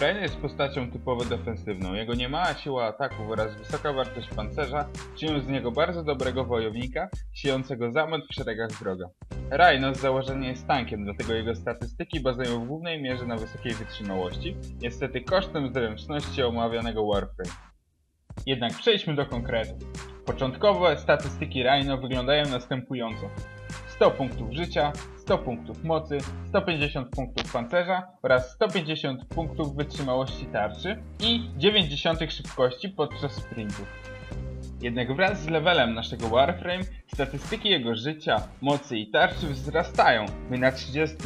Rain jest postacią typowo defensywną. Jego niemała siła ataków oraz wysoka wartość pancerza czynią z niego bardzo dobrego wojownika, siejącego zamęt w szeregach wroga. Rhino z założenia jest tankiem, dlatego jego statystyki bazują w głównej mierze na wysokiej wytrzymałości, niestety kosztem zręczności omawianego Warframe. Jednak przejdźmy do konkretów. Początkowe statystyki Rhino wyglądają następująco. 100 punktów życia, 100 punktów mocy, 150 punktów pancerza oraz 150 punktów wytrzymałości tarczy i 90 szybkości podczas sprintów. Jednak wraz z levelem naszego Warframe statystyki jego życia, mocy i tarczy wzrastają, by na 30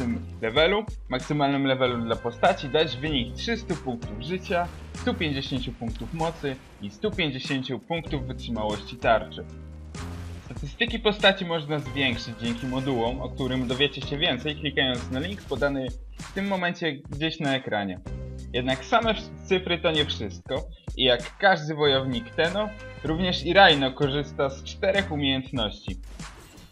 levelu, maksymalnym levelu dla postaci dać wynik 300 punktów życia, 150 punktów mocy i 150 punktów wytrzymałości tarczy. Statystyki postaci można zwiększyć dzięki modułom, o którym dowiecie się więcej klikając na link podany w tym momencie gdzieś na ekranie. Jednak same cyfry to nie wszystko i jak każdy wojownik Teno, również i Rhino korzysta z czterech umiejętności.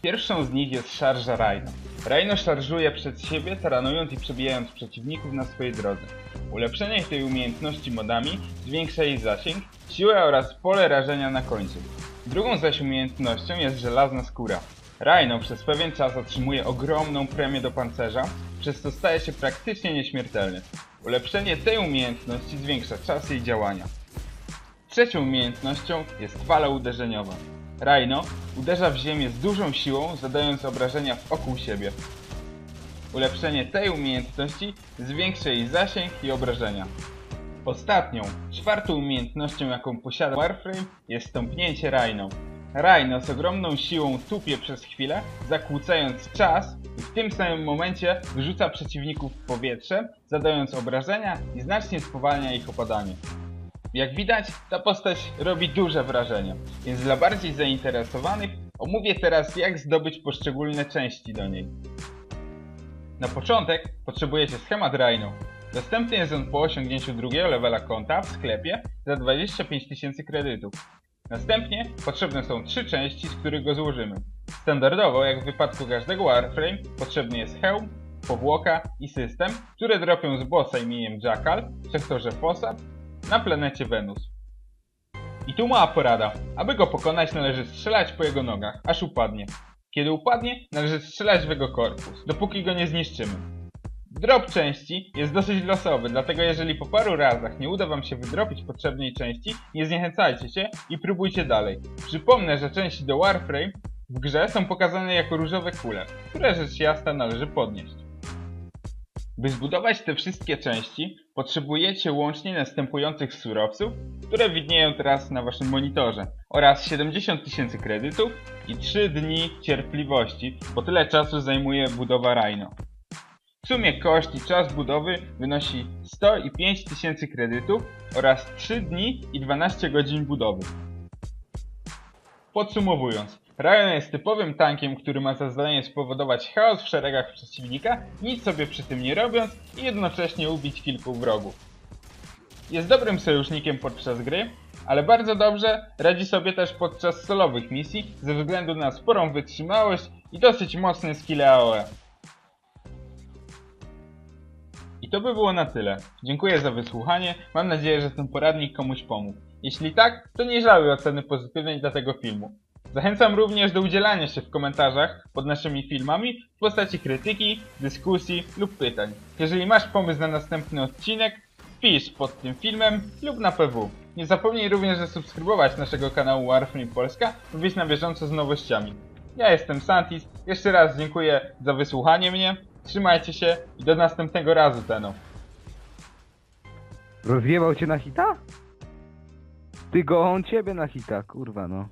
Pierwszą z nich jest szarża Rhino. Rhino szarżuje przed siebie, taranując i przebijając przeciwników na swojej drodze. Ulepszenie tej umiejętności modami zwiększa jej zasięg, siłę oraz pole rażenia na końcu. Drugą zaś umiejętnością jest żelazna skóra. Rhino przez pewien czas otrzymuje ogromną premię do pancerza, przez co staje się praktycznie nieśmiertelny. Ulepszenie tej umiejętności zwiększa czas jej działania. Trzecią umiejętnością jest fala uderzeniowa. Rhino uderza w ziemię z dużą siłą, zadając obrażenia wokół siebie. Ulepszenie tej umiejętności zwiększa jej zasięg i obrażenia. Ostatnią, czwartą umiejętnością jaką posiada Warframe jest stąpnięcie Rhino. Rhino z ogromną siłą tupie przez chwilę, zakłócając czas i w tym samym momencie wyrzuca przeciwników w powietrze, zadając obrażenia i znacznie spowalnia ich opadanie. Jak widać, ta postać robi duże wrażenie, więc dla bardziej zainteresowanych omówię teraz jak zdobyć poszczególne części do niej. Na początek potrzebujecie schemat Rhino. Dostępny jest on po osiągnięciu drugiego levela konta w sklepie za 25 tysięcy kredytów. Następnie potrzebne są trzy części, z których go złożymy. Standardowo, jak w wypadku każdego Warframe, potrzebny jest hełm, powłoka i system, które dropią z bossa imieniem Jackal w sektorze Fossat na planecie Wenus. I tu mała porada. Aby go pokonać należy strzelać po jego nogach, aż upadnie. Kiedy upadnie, należy strzelać w jego korpus, dopóki go nie zniszczymy. Drop części jest dosyć losowy, dlatego jeżeli po paru razach nie uda wam się wydropić potrzebnej części, nie zniechęcajcie się i próbujcie dalej. Przypomnę, że części do Warframe w grze są pokazane jako różowe kule, które rzecz jasna należy podnieść. By zbudować te wszystkie części, potrzebujecie łącznie następujących surowców, które widnieją teraz na waszym monitorze, oraz 70 tysięcy kredytów i 3 dni cierpliwości, bo tyle czasu zajmuje budowa Rhino. W sumie koszt i czas budowy wynosi 105 tysięcy kredytów oraz 3 dni i 12 godzin budowy. Podsumowując, Ryan jest typowym tankiem, który ma za zadanie spowodować chaos w szeregach przeciwnika, nic sobie przy tym nie robiąc i jednocześnie ubić kilku wrogów. Jest dobrym sojusznikiem podczas gry, ale bardzo dobrze radzi sobie też podczas solowych misji ze względu na sporą wytrzymałość i dosyć mocne skille AOE. To by było na tyle. Dziękuję za wysłuchanie, mam nadzieję, że ten poradnik komuś pomógł. Jeśli tak, to nie żałuj oceny pozytywnej dla tego filmu. Zachęcam również do udzielania się w komentarzach pod naszymi filmami w postaci krytyki, dyskusji lub pytań. Jeżeli masz pomysł na następny odcinek, wpisz pod tym filmem lub na PW. Nie zapomnij również zasubskrybować naszego kanału Warframe Polska, by być na bieżąco z nowościami. Ja jestem Santis, jeszcze raz dziękuję za wysłuchanie mnie, trzymajcie się i do następnego razu, Teno. Rozjebał cię na hita? Ty go on ciebie na hita, kurwa no.